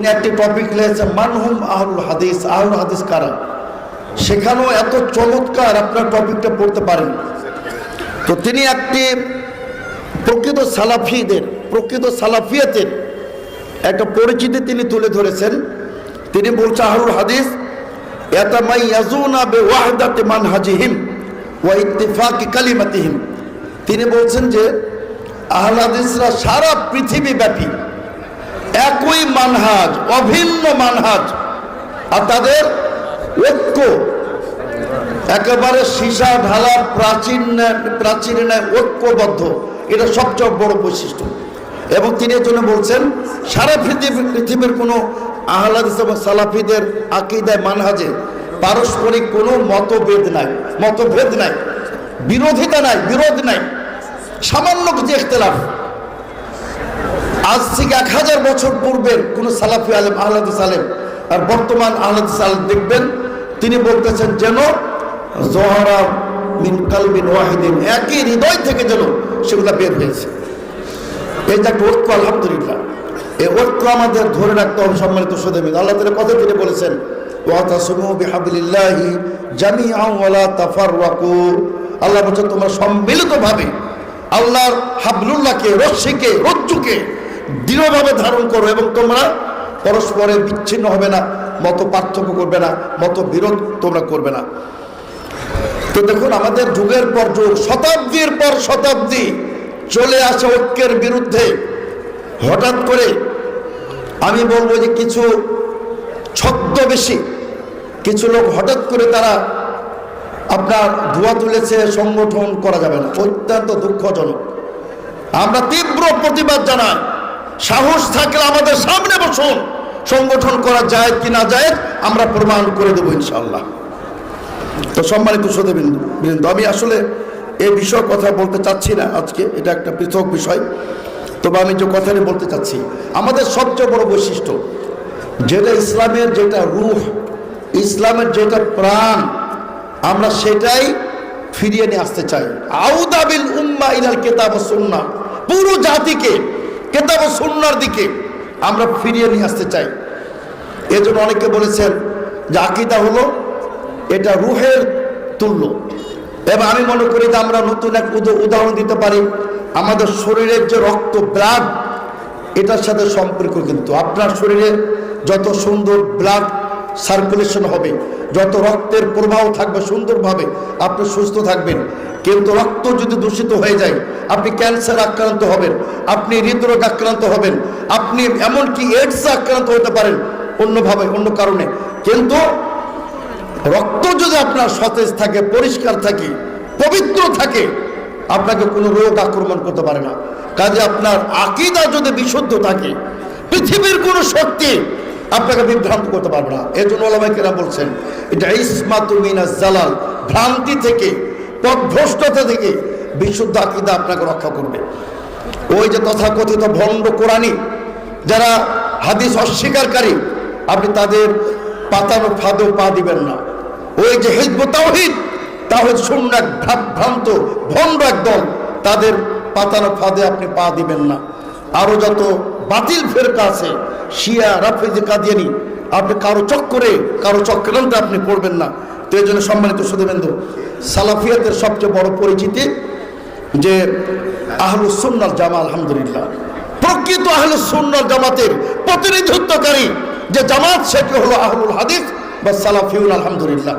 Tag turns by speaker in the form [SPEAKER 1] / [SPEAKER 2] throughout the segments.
[SPEAKER 1] তিনি একটি টপিক লিখেছে মানহুম আহলুল হাদিস আহলুল হাদিস কারা? সেখানেও এত চমৎকার আপনার টপিকটা পড়তে পারেন। তো তিনি একটি প্রকৃত সালাফিদের, প্রকৃত সালাফিয়াতের একটা পরিচিতি তিনি তুলে ধরেছেন। তিনি বলছে, আহলুল হাদিস, এতামাই ইয়াজুনা বে ওয়াহদাতে মানহাজিহিম ওয়া ইত্তিফাকি কালিমাতিহিম। তিনি বলছেন যে আহল হাদিসরা সারা পৃথিবী ব্যাপী একই মানহাজ, অভিন্ন মানহাজ। আর তাদের ঐক্য। একেবারে সীসা ঢালা প্রাচীন প্রাচীন ঐক্যবদ্ধ। এটা সবচেয়ে বড় বৈশিষ্ট্য। এবং তিনি জন্য বলছেন, সারা পৃথিবী, পৃথিবীর কোনো আহলাদিস এবং সালাফিদের আকিদায় মানহাজে পারস্পরিক কোনো মতভেদ নাই মতভেদ নাই, বিরোধিতা নাই, বিরোধ নাই। সামান্য কিছু ইখতলাফ। আজ থেকে এক হাজার বছর পূর্বের কোন সালাফি আলেম, আহলাদিস সালেম আর বর্তমান আহলাদিস আলেম দেখবেন, তিনি বলতেছেন যেন জহরা মিন কালবিন ওয়াহিদিন, একই হৃদয় থেকে যেন সেগুলো বের হয়েছে। এই যে ঐক্য, আলহামদুলিল্লাহ। এই ঐক্য আমাদের ধরে রাখতে হবে সম্মানিত সদেমিন আল্লাহ তালা কথা তিনি বলেছেন আল্লাহ বলছেন, তোমরা সম্মিলিতভাবে আল্লাহর হাবলুল্লাহকে, রশ্মিকে, রজ্জুকে দৃঢ়ভাবে ধারণ করো এবং তোমরা পরস্পরে বিচ্ছিন্ন হবে না, মত পার্থক্য করবে না, মত বিরোধ তোমরা করবে না। তো দেখুন, আমাদের যুগের পর যুগ, শতাব্দীর পর শতাব্দী চলে আসে ঐক্যের বিরুদ্ধে। হঠাৎ করে আমি বলব যে কিছু ছদ্মবেশী কিছু লোক হঠাৎ করে তারা আপনার ধোয়া তুলেছে, সংগঠন করা যাবে না। অত্যন্ত দুঃখজনক। আমরা তীব্র প্রতিবাদ জানাই। সাহস থাকলে আমাদের সামনে বসুন। সংগঠন করা যায় কি না যায়, আমরা প্রমাণ করে দেবো ইনশাল্লাহ তো সম্মানিত সদেবৃন্দ আমি আসলে এই বিষয়ে কথা বলতে চাচ্ছি না আজকে, এটা একটা পৃথক বিষয়। তবে আমি যে কথাটি বলতে চাচ্ছি, আমাদের সবচেয়ে বড় বৈশিষ্ট্য, যেটা ইসলামের যেটা রুহ, ইসলামের যেটা প্রাণ, আমরা সেটাই ফিরিয়ে নিয়ে আসতে চাই। আউদাবিল উম্মা ইলাল কেতাব সুন্নাহ, পুরো জাতিকে কেতাব সুন্নার দিকে আমরা ফিরিয়ে নিয়ে আসতে চাই। এজন্য অনেকে বলেছেন যে আকিদা হলো এটা রুহের তুল্য। এবং আমি মনে করি যে আমরা নতুন এক উদ- উদাহরণ দিতে পারি। আমাদের শরীরের যে রক্ত ব্লাড এটার সাথে সম্পর্ক কিন্তু। আপনার শরীরে যত সুন্দর ব্লাড সার্কুলেশন হবে। যত রক্তের প্রবাহ থাকবে সুন্দরভাবে, আপনি সুস্থ থাকবেন। কিন্তু রক্ত যদি দূষিত হয়ে যায়, আপনি ক্যান্সার আক্রান্ত হবেন, আপনি হৃদরোগ আক্রান্ত হবেন, আপনি এমনকি এইডস আক্রান্ত হতে পারেন অন্যভাবে, অন্য কারণে। কিন্তু রক্ত যদি আপনার সতেজ থাকে, পরিষ্কার থাকে, পবিত্র থাকে, আপনাকে কোনো রোগ আক্রমণ করতে পারে না। কাজে আপনার আকিদা যদি বিশুদ্ধ থাকে, পৃথিবীর কোনো শক্তি আপনাকে বিভ্রান্ত করতে পারবে না। এই জন্য ওলামাই কেরা বলছেন, এটা ইসমাতুমিনা জালাল, ভ্রান্তি থেকে, পথভ্রষ্টতা থেকে বিশুদ্ধ আকিদা আপনাকে রক্ষা করবে। ওই যে তথাকথিত ভণ্ড কোরআনী, যারা হাদিস অস্বীকারী, আপনি তাদের পাতানো ফাঁদেও পা দিবেন না। ওই যে হিজব তাওহিদ তাহিদ শূন্য এক ভ্রা- ভ্রান্ত, ভণ্ড একদল তাদের পাতানো ফাঁদে আপনি পা দিবেন না। আরও যত বাতিল ফেরকা আছে। শিয়া রাফিজি কাদিয়ানি, আপনি কারও চক্করে, কারও চক্রান্তে আপনি পড়বেন না। তো এই জন্য সম্মানিত সুদীবেন্দু সালাফিয়াতের সবচেয়ে বড় পরিচিতি যে আহলুস সুন্নাল জামা আলহামদুলিল্লাহ। প্রকৃত আহলুস সুন্নাল জামাতের প্রতিনিধিত্বকারী যে জামাত, সেটি হলো আহলুল হাদিস বা সালাফিউল আলহামদুলিল্লাহ।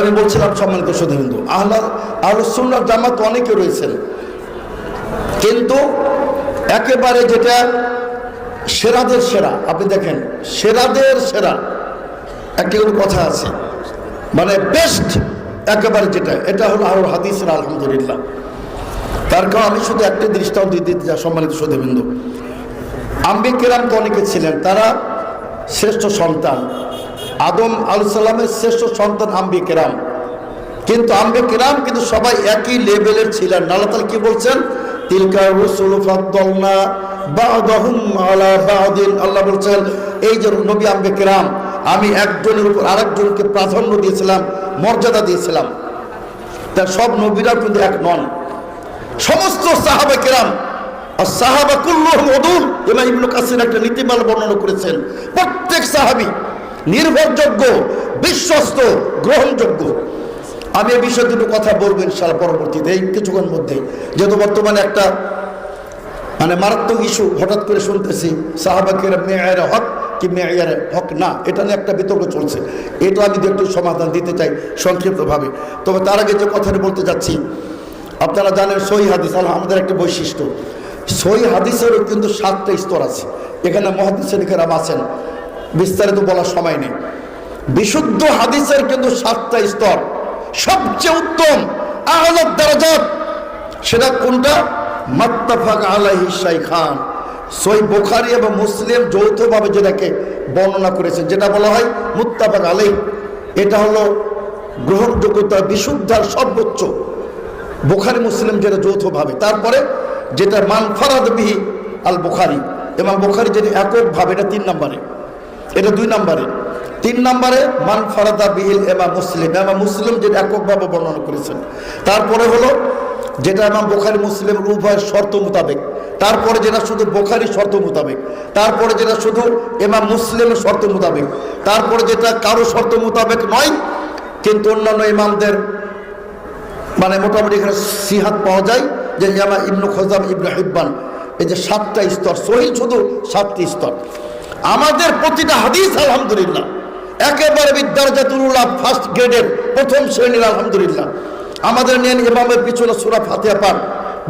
[SPEAKER 1] আমি বলছিলাম সম্মানিত সুধীবিন্দু আহলা আহলুস সুন্নাল জামাত অনেকে রয়েছেন। কিন্তু একেবারে যেটা সেরাদের সেরা, আপনি দেখেন, সেরাদের সেরা। একটি কোনো কথা আছে মানে বেস্ট একেবারে যেটা, এটা হলো আহুল হাদিসের আলহামদুলিল্লাহ। তার কারণ আমি শুধু একটা দৃষ্টান্ত দিতে চাই, সম্মানিত সুধীবিন্দু আম্বে কেরাম তো অনেকে ছিলেন, তারা শ্রেষ্ঠ সন্তান। আদম আলুসাল্লামের শ্রেষ্ঠ সন্তান আম্বি কেরাম কিন্তু আম্বে কেরাম কিন্তু সবাই একই লেভেলের ছিলেন। আল্লাহ তালা কি বলছেন? তিলকা রসুল ফাদ্দলনা বাদহুম আলা বাদিন। আল্লাহ বলছেন, এই যে নবী আম্বে কেরাম, আমি একজনের উপর আরেকজনকে প্রাধান্য দিয়েছিলাম, মর্যাদা দিয়েছিলাম। তা সব নবীরা কিন্তু এক নন। সমস্ত সাহাবে কেরাম, আর সাহাবা কুল্লুহ মদুন ইমাম ইবনু কাসির একটা নীতিমাল বর্ণনা করেছেন, প্রত্যেক সাহাবি নির্ভরযোগ্য, বিশ্বস্ত, গ্রহণযোগ্য। আমি এই বিষয়ে দুটো কথা বলব ইনশাআল্লাহ পরবর্তীতে, এই কিছুক্ষণ মধ্যে। যেহেতু বর্তমানে একটা মানে মারাত্মক ইস্যু হঠাৎ করে শুনতেছি, সাহাবাকের মেয়ের হক কি মেয়ের হক না, এটা নিয়ে একটা বিতর্ক চলছে। এটা আমি একটু সমাধান দিতে চাই সংক্ষিপ্তভাবে। তবে তার আগে যে কথাটি বলতে যাচ্ছি, আপনারা জানেন সই হাদিস, আল্লাহ আমাদের একটা বৈশিষ্ট্য। সই হাদিসেরও কিন্তু সাতটা স্তর আছে। এখানে মহাদিসের কেরাম আছেন, বিস্তারিত বলার সময় নেই। বিশুদ্ধ হাদিসের কিন্তু সাতটা স্তর। সবচেয়ে উত্তম আহলাদ দারাজাত, সেটা কোনটা? মাত্তাফাক আলাইহি শাইখান। সই বুখারী এবং মুসলিম যৌথভাবে যেটাকে বর্ণনা করেছেন যেটা বলা হয় মুত্তাফাক আলাই এটা হলো গ্রহণযোগ্যতা বিশুদ্ধার সর্বোচ্চ। বুখারি, মুসলিম যেটা যৌথভাবে। তারপরে যেটা মানফারাদ বিহি আল বোখারি এবং বোখারি যেটা এককভাবে, এটা তিন নম্বরে। এটা দুই নম্বরে। তিন নম্বরে, মান ফারাদা বিহিল এমা মুসলিম। এমা মুসলিম যেটা এককভাবে বর্ণনা করেছেন। তারপরে হলো, যেটা এমাম বোখারি মুসলিম উভয়ের শর্ত মোতাবেক। তারপরে যেটা শুধু বোখারি শর্ত মোতাবেক। তারপরে যেটা শুধু এমাম মুসলিমের শর্ত মোতাবেক। তারপরে যেটা কারও শর্ত মোতাবেক নয়, কিন্তু অন্যান্য ইমামদের মানে মোটামুটি এখানে সিহাত পাওয়া যায়, যে জামা ইবনু খোজাম ইবনু হিব্বান। এই যে সাতটা স্তর সহি শুধু সাতটি স্তর। আমাদের প্রতিটা হাদিস আলহামদুলিল্লাহ। একেবারে বিদ্যার্জাতুল্লাহ ফার্স্ট গ্রেডের প্রথম শ্রেণির আলহামদুলিল্লাহ। আমাদের নেন ইমামের পিছনে সুরা ফাতিহা পান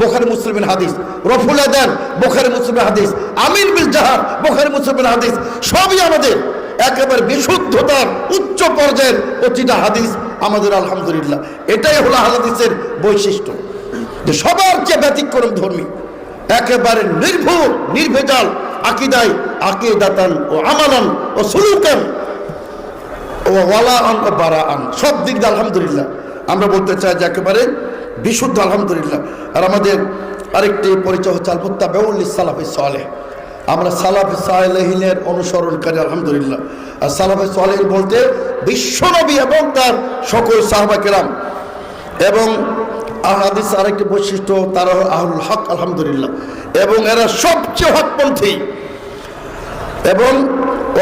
[SPEAKER 1] বোখারি মুসলিমের হাদিস, রফুল দেন বোখারি মুসলিমের হাদিস, আমিন বিল জাহার, বোখারি মুসলিমের হাদিস, সবই আমাদের একেবারে বিশুদ্ধতার উচ্চ পর্যায়ের প্রতিটা হাদিস আমাদের আলহামদুলিল্লাহ। এটাই হলো হাদিসের বৈশিষ্ট্য। যে সবার চেয়ে ব্যতিক্রম ধর্মী, একেবারে নির্ভুল, নির্ভেজাল আকিদাই আকিদাতান ও আমালান ও সুলুকান ওয়ালা আন বারা আন সব দিক দিয়ে আলহামদুলিল্লাহ। আমরা বলতে চাই যে একেবারে বিশুদ্ধ আলহামদুলিল্লাহ। আর আমাদের আরেকটি পরিচয় হচ্ছে আলমুত্তা বেউল্লি সালাফি সালেহ। আমরা সালাফি সালেহিনের অনুসরণকারী, আলহামদুলিল্লাহ। আর সালাফি সালেহ বলতে বিশ্বনবী এবং তার সকল সাহবা কেরাম। এবং আহাদিস আরেকটি বৈশিষ্ট্য, তারা আহুল হক, আলহামদুলিল্লাহ। এবং এরা সবচেয়ে হকপন্থী। এবং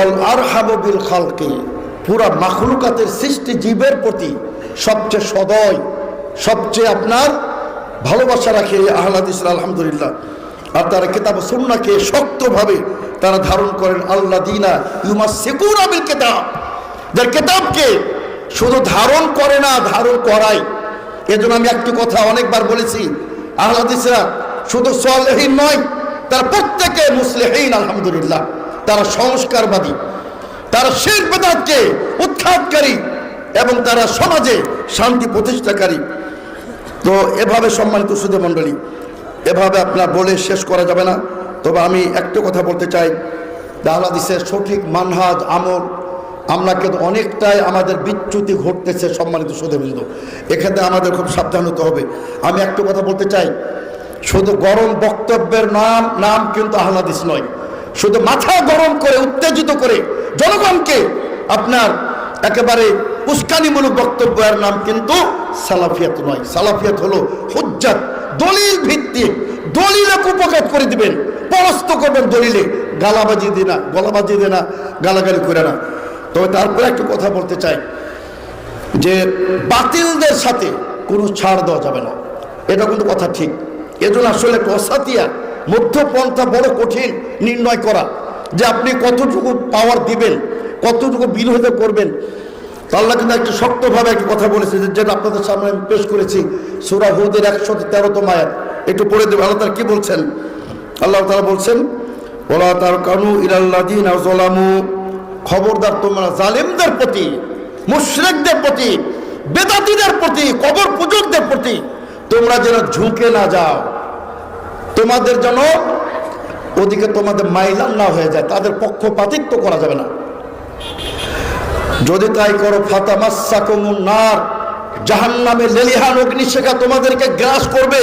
[SPEAKER 1] অল আরহামবিল খালকে। পুরা মাখলুকাতের সৃষ্টি জীবের প্রতি সবচেয়ে সদয়, সবচেয়ে আপনার ভালোবাসা রাখে আহলাদিসরা আলহামদুলিল্লাহ। আর তারা কেতাব সুন্নাকে শক্তভাবে তারা ধারণ করেন আল্লাহ দিনা ইউমা সেকুর আবিল কেতাব। যার কেতাবকে শুধু ধারণ করে না, ধারণ করায়। এজন্য আমি একটি কথা অনেকবার বলেছি আহলাদিসরা শুধু সলেহীন নয়, তারা প্রত্যেকে মুসলেহীন, আলহামদুলিল্লাহ। তারা সংস্কারবাদী। তারা শেখ বেদাতকে উৎখাতকারী এবং তারা সমাজে শান্তি প্রতিষ্ঠাকারী। তো এভাবে সম্মানিত সুদে মণ্ডলী, এভাবে আপনার বলে শেষ করা যাবে না। তবে আমি একটা কথা বলতে চাই, বাংলাদেশের সঠিক মানহাজ আমল আমরা কিন্তু অনেকটাই আমাদের বিচ্যুতি ঘটতেছে সম্মানিত সুদেবৃন্দ এখানে আমাদের খুব সাবধান হতে হবে। আমি একটা কথা বলতে চাই, শুধু গরম বক্তব্যের নাম নাম কিন্তু আহলাদিস নয়, শুধু মাথা গরম করে, উত্তেজিত করে জনগণকে আপনার একেবারে উস্কানিমূলক বক্তব্যের নাম কিন্তু সালাফিয়াত নয়। সালাফিয়াত হলো হুজ্জাত, দলিল ভিত্তিক, দলিলে কুপকাত করে দিবেন। পরস্ত করবেন দলিলে, গালাবাজি দিয়ে না, গলাবাজি দিয়ে না, গালাগালি করে না। তবে তারপরে একটু কথা বলতে চাই যে বাতিলদের সাথে কোনো ছাড় দেওয়া যাবে না। এটা কিন্তু কথা ঠিক। এজন্য আসলে কসাতিয়া, মধ্যপন্থা বড় কঠিন নির্ণয় করা। যে আপনি কতটুকু পাওয়ার দিবেন, কতটুকু বিরোধিতা করবেন আল্লাহ কিন্তু একটু শক্তভাবে একটা কথা বলেছে যেটা আপনাদের সামনে আমি পেশ করেছি, সুরা হুদের একশো তেরোতম আয়াত। একটু পড়ে দেবো আল্লাহ তারা কি বলছেন? আল্লাহ তারা বলছেন ওলা তার কানু ইরাল্লাদিন জলামু খবরদার তোমরা জালিমদের প্রতি, মুশরেকদের প্রতি, বেদাতিদের প্রতি কবর পূজকদের প্রতি, তোমরা যেন ঝুঁকে না যাও। তোমাদের যেন ওদিকে তোমাদের মাইলান না হয়ে যায়, তাদের পক্ষপাতিত্ব করা যাবে না। যদি তাই করো ফাতামাসা কমুন নার জাহান নামে লেলিহান অগ্নিশেখা তোমাদেরকে গ্রাস করবে।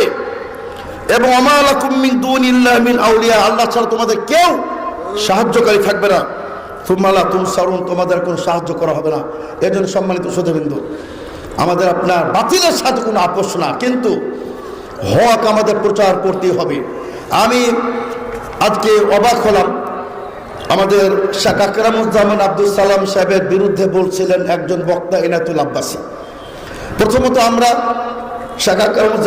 [SPEAKER 1] এবং আমালা কুমিন দুন মিন আউলিয়া, আল্লাহ ছাড়া তোমাদের কেউ সাহায্যকারী থাকবে না। তুমালা তুম সারুন তোমাদের কোনো সাহায্য করা হবে না। এর জন্য সম্মানিত সুধবিন্দু আমাদের আপনার বাতিলের সাথে কোনো আপোষ না, কিন্তু হক আমাদের প্রচার করতেই হবে। আমি আজকে অবাক হলাম। আমাদের শাহ আকরামুজ্জামান আব্দুল সালাম সাহেবের বিরুদ্ধে বলছিলেন একজন বক্তা এনাতুল আব্বাসী। প্রথমত আমরা শাহ আকরামুজ্জামান